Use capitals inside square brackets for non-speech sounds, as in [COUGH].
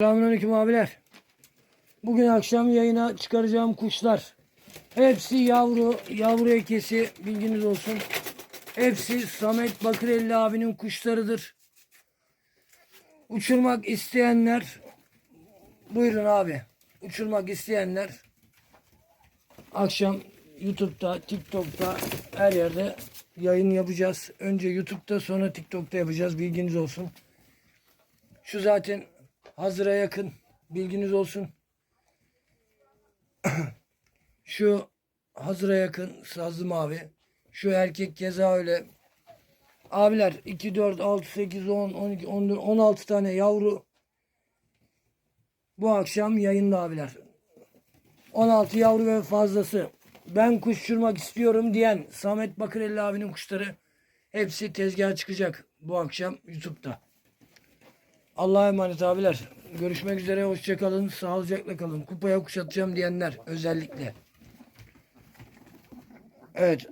Selamünaleyküm abiler. Bugün akşam yayına çıkaracağım kuşlar. Hepsi yavru, yavru ekesi bilginiz olsun. Hepsi Samet Bakırelli abinin kuşlarıdır. Uçurmak isteyenler buyurun abi. Uçurmak isteyenler akşam YouTube'da, TikTok'ta her yerde yayın yapacağız. Önce YouTube'da sonra TikTok'ta yapacağız. Bilginiz olsun. Şu zaten hazıra yakın. Bilginiz olsun. [CLEARS THROAT] Şu hazıra yakın sazlı mavi. Şu erkek keza öyle. Abiler 2, 4, 6, 8, 10, 12, 14, 16 tane yavru bu akşam yayında abiler. 16 yavru ve fazlası. Ben kuş uçurmak istiyorum diyen Samet Bakırelli abinin kuşları hepsi tezgaha çıkacak bu akşam YouTube'da. Allah'a emanet abiler. Görüşmek üzere. Hoşçakalın. Sağlıcakla kalın. Kupaya kuşatacağım diyenler özellikle. Evet.